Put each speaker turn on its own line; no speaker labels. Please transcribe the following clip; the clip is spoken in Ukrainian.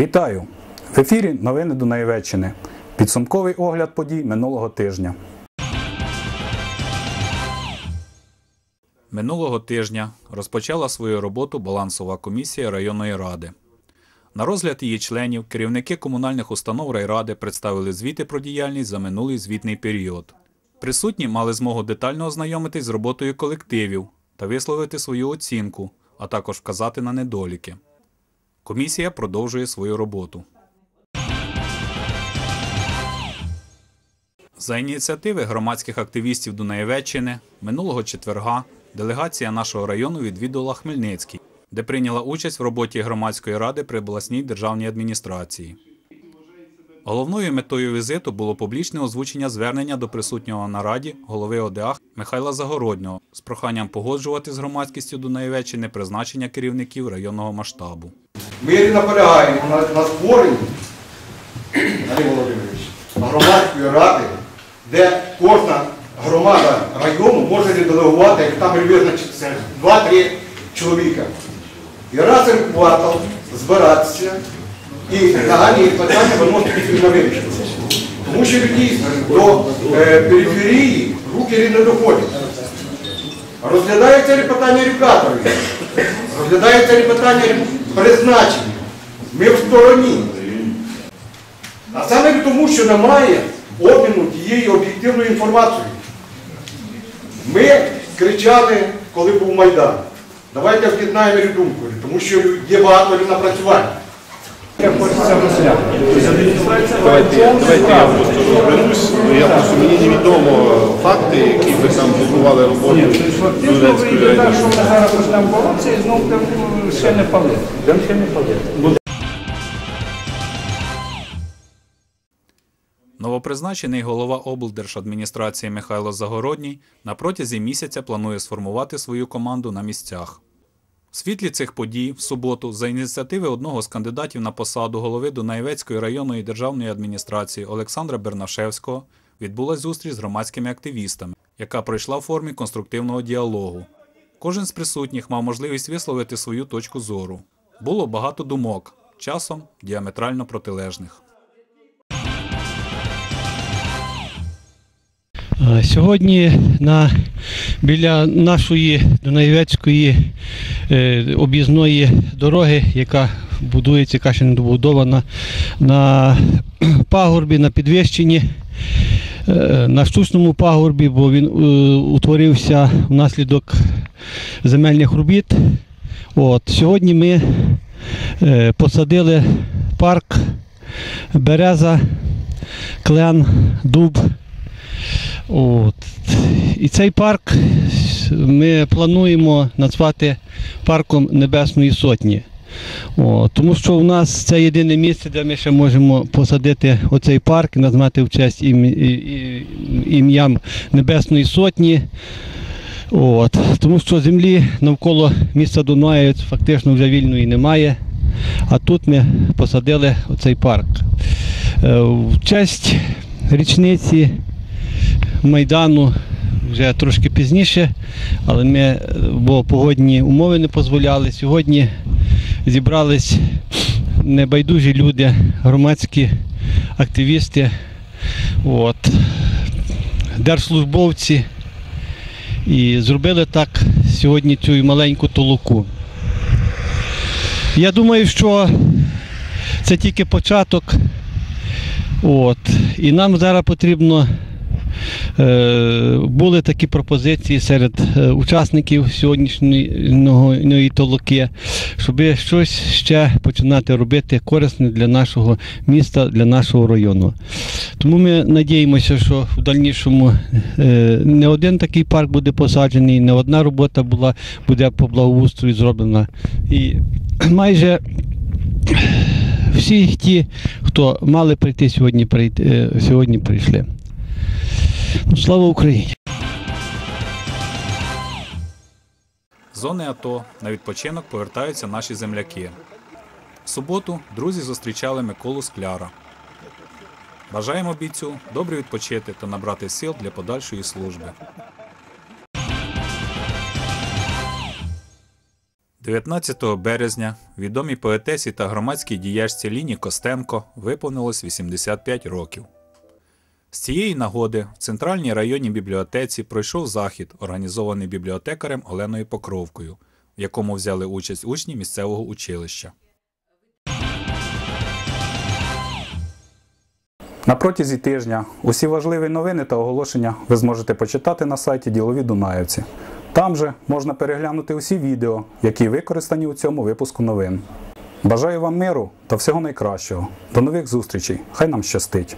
Вітаю! В ефірі новини Дунаєвеччини. Підсумковий огляд подій минулого тижня. Минулого тижня розпочала свою роботу балансова комісія районної ради. На розгляд її членів керівники комунальних установ райради представили звіти про діяльність за минулий звітний період. Присутні мали змогу детально ознайомитись з роботою колективів та висловити свою оцінку, а також вказати на недоліки. Комісія продовжує свою роботу. За ініціативи громадських активістів Дунаєвеччини минулого четверга делегація нашого району відвідала Хмельницький, де прийняла участь в роботі громадської ради при обласній державній адміністрації. Головною метою візиту було публічне озвучення звернення до присутнього на раді голови ОДА Михайла Загороднього з проханням погоджувати з громадськістю Дунаєвеччини призначення керівників районного масштабу.
Ми наполягаємо на, на створенні, Андрій Володимирович, громадської ради, де кожна громада району може делегувати, як там визначиться, 2-3 чоловіка. І раз в квартал збиратися і нагальні питання виносити спільно вирішити. Тому що дійсно до е, периферії руки не доходять. Розглядається ли питання регуляторів, розглядається ли питання призначення. Ми в стороні. А саме тому, що немає обміну тієї об'єктивної інформації. Ми кричали, коли був Майдан. Давайте об'єднаємо думку, тому що є багато
Давайте, давайте я просто розберусь. Я просто мені невідомо факти, які ви там будували роботу
Фактично
Донецької
вийде так, що ми зараз почнемо боротися і знову будемо ще не палити. Будемо ще не палити.
Новопризначений голова облдержадміністрації Михайло Загородній на протязі місяця планує сформувати свою команду на місцях. В світлі цих подій в суботу за ініціативи одного з кандидатів на посаду голови Дунаєвецької районної державної адміністрації Олександра Бернашевського відбулась зустріч з громадськими активістами, яка пройшла в формі конструктивного діалогу. Кожен з присутніх мав можливість висловити свою точку зору. Було багато думок, часом діаметрально протилежних.
Сьогодні на, біля нашої Дунаєвецької е, об'їзної дороги, яка будується, яка ще не добудована, на пагорбі, на підвищенні, е, на штучному пагорбі, бо він е, утворився внаслідок земельних робіт. От, сьогодні ми е, посадили парк береза, клен, дуб. От. І цей парк ми плануємо назвати парком Небесної Сотні. О, тому що у нас це єдине місце, де ми ще можемо посадити оцей парк назвати в честь ім'ям Небесної Сотні. От. Тому що землі навколо міста Дунаєць фактично вже вільної немає. А тут ми посадили оцей парк. Е, В честь річниці Майдану вже трошки пізніше, але ми, е, бо погодні умови не дозволяли. Сьогодні зібрались небайдужі люди, громадські активісти, от, держслужбовці. І зробили так сьогодні цю маленьку толоку. Я думаю, що це тільки початок. От. І нам зараз потрібно Були такі пропозиції серед е, учасників сьогоднішньої толоки, щоб щось ще починати робити корисне для нашого міста, для нашого району. Тому ми надіємося, що в дальнішому е, не один такий парк буде посаджений, не одна робота була, буде по благоустрою зроблена. І майже всі ті, хто мали прийти сьогодні, е, сьогодні прийшли. Ну, слава Україні!
Зони АТО на відпочинок повертаються наші земляки. В суботу друзі зустрічали Миколу Скляра. Бажаємо бійцю добре відпочити та набрати сил для подальшої служби. 19 березня відомій поетесі та громадській діячці Ліні Костенко виповнилось 85 років. З цієї нагоди в центральній районній бібліотеці пройшов захід, організований бібліотекарем Оленою Покровкою, в якому взяли участь учні місцевого училища. На протязі тижня усі важливі новини та оголошення ви зможете почитати на сайті Ділові Дунаївці. Там же можна переглянути усі відео, які використані у цьому випуску новин. Бажаю вам миру та всього найкращого. До нових зустрічей. Хай нам щастить!